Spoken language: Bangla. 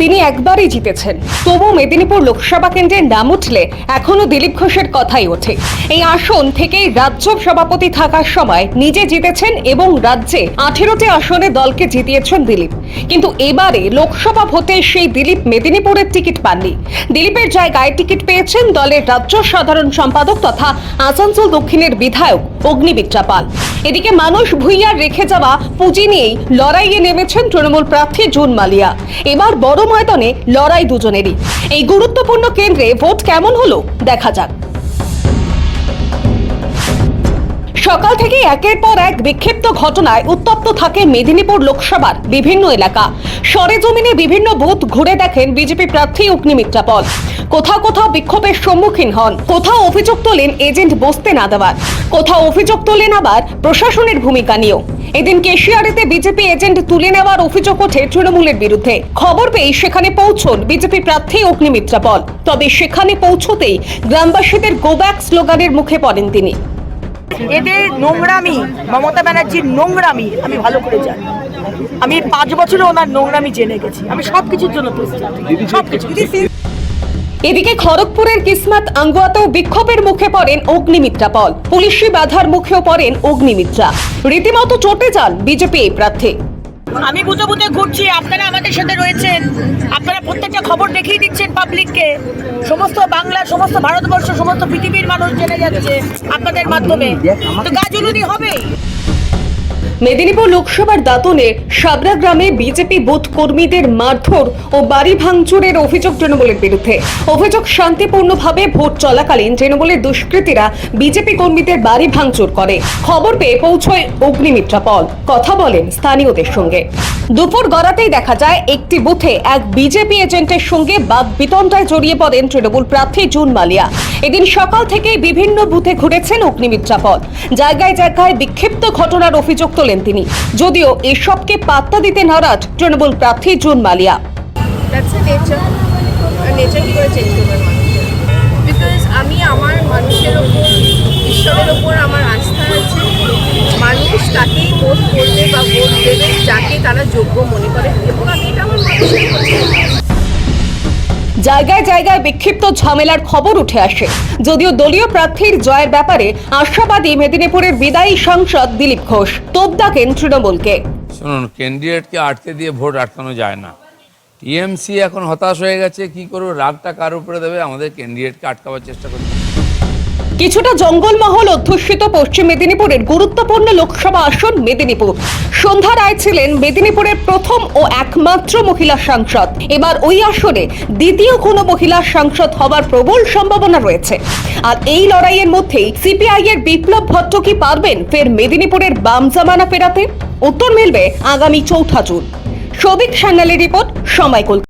তিনি একবারই জিতেছেন। তবু মেদিনীপুর লোকসভা কেন্দ্রের নাম উঠলে এখনও দিলীপ ঘোষের কথাই ওঠে। এই আসন থেকেই রাজ্য সভাপতি থাকার সময় নিজে জিতেছেন এবং রাজ্যে আঠেরোটি আসনে দলকে জিতিয়েছেন দিলীপ। কিন্তু এবারে লোকসভা ভোটে সেই দিলীপ মেদিনীপুরের টিকিট পাননি। দিলীপের জায়গায় টিকিট পেয়েছেন দলের রাজ্য সাধারণ সম্পাদক তথা আসানসোল দক্ষিণের বিধায়ক অগ্নিমিত্রা পাল। এদিকে মানুষ ভুইয়ার রেখে যাওয়া পুঁজি নিয়েই লড়াইয়ে নেমেছেন তৃণমূল প্রার্থী জুন মালিয়া। এবার বড় ময়দানে লড়াই দুজনেরই। এই গুরুত্বপূর্ণ কেন্দ্রে ভোট কেমন হলো? দেখা যাক। সকাল থেকে একের পর এক বিক্ষিপ্ত ঘটনায় উত্তপ্ত থাকে মেদিনীপুর লোকসভার বিভিন্ন এলাকা। সরেজমিনে বিভিন্ন বুথ ঘুরে দেখেন বিজেপি প্রার্থী অগ্নিমিত্রা পল। কোথাও কোথাও বিক্ষোভের সম্মুখীন হন। কোথাও অভিযোগ তোলেন এজেন্ট বসতে না দেওয়ার। কোথাও অভিযোগ তোলেন আবার প্রশাসনের ভূমিকা নিয়েও। এদিন কেশিয়ারিতে বিজেপি এজেন্ট তুলে নেওয়ার অভিযোগ ওঠে তৃণমূলের বিরুদ্ধে। খবর পেয়ে সেখানে পৌঁছন বিজেপি প্রার্থী অগ্নিমিত্রা পল। তবে সেখানে পৌঁছতেই গ্রামবাসীদের গোব্যাক স্লোগানের মুখে পড়েন তিনি। এদের নোংরামি মমতা ব্যানার্জির নোংরামি আমি ভালো করে জানি। আমি পাঁচ বছরে ওনার নোংরামি জেনে গেছি। আমি সব কিছুর জন্য প্রস্তুত। সব কিছু এদিকে খড়গপুরের কিসমাত আঙ্গুয়াতেও বিক্ষোভের মুখে পড়েন অগ্নিমিত্রা পল। পুলিশি বাধার মুখেও পড়েন অগ্নিমিত্রা। রীতিমতো চটে যান বিজেপি এই প্রার্থী। আমি বুঝে বুঝে ঘুরছি, আপনারা আমাদের সাথে রয়েছেন। আপনারা প্রত্যেকটা খবর দেখিয়ে দিচ্ছেন পাবলিককে সমস্ত বাংলা, সমস্ত ভারতবর্ষ, সমস্ত পৃথিবীর মানুষ জেনে যাচ্ছে আপনাদের মাধ্যমে। তো গাছ হবেই। মেদিনীপুর লোকসভার দাতনের সাবরা গ্রামে বিজেপি বুথ কর্মীদের মারধর ও বাড়ি ভাঙচুরের অভিযোগ তৃণমূলের বিরুদ্ধে। অভিযোগ শান্তিপূর্ণভাবে ভোট চলাকালীন তৃণমূলের দুষ্কৃতীরা বিজেপি কর্মীদের বাড়ি ভাঙচুর করে। খবর পেয়ে পৌঁছয় অগ্নিমিত্রা পল। কথা বলেন স্থানীয়দের সঙ্গে। দুপুর গড়াতেই দেখা যায়, একটি বুথে এক বিজেপি এজেন্টের সঙ্গে বাদ বিতণ্ডায় জড়িয়ে পড়েন তৃণমূল প্রার্থী জুন মালিয়া। এদিন সকাল থেকেই বিভিন্ন বুথে ঘুরেছেন অগ্নিমিত্রা পল। জায়গায় জায়গায় বিক্ষিপ্ত ঘটনার অভিযোগ তোলেন তিনি। যদিও এসবকে পাত্তা দিতে নারাজ তৃণমূল প্রার্থী জুন মালিয়া। আমি আমার মানুষের ওপর, ঈশ্বরের ওপর আমার আস্থা আছে। মানুষ তাকেই ভোট করবে বা ভোট দেবে, যাকে তারা যোগ্য মনে করে। এবং আমি এটা আমার মানুষের উপর। জায়গায় জায়গায় বিক্ষিপ্ত ঝামেলার খবর উঠে আসে। যদিও দলীয় প্রার্থীর জয়ের ব্যাপারে আশাবাদী মেদিনীপুরের বিদায়ী সাংসদ দিলীপ ঘোষ তোপ ডাকেন তৃণমূলকে। শুনুন ক্যান্ডিডেটকে আটকে দিয়ে ভোট আটকানো যায় না। টিএমসি এখন হতাশ হয়ে গেছে, কি করব? রাগটা কার উপরে দেবে? আমাদের ক্যান্ডিডেটকে আটকাবার চেষ্টা করছে। কিছুটা জঙ্গলমহল অধ্যুষিত পশ্চিম মেদিনীপুরের গুরুত্বপূর্ণ লোকসভা আসন মেদিনীপুর। সন্ধ্যা রায় ছিলেন মেদিনীপুরের প্রথম ও একমাত্র মহিলা সাংসদ। এবার ওই আসনে দ্বিতীয় কোনো মহিলা সাংসদ হবার প্রবল সম্ভাবনা রয়েছে। আর এই লড়াইয়ের মধ্যেই সিপিআই এর বিপ্লব ভট্ট কি পারবেন ফের মেদিনীপুরের বাম জামানা ফেরাতে? উত্তর মিলবে আগামী চৌঠা জুন। সৌভিক সান্যালের রিপোর্ট সময় কলকাতা।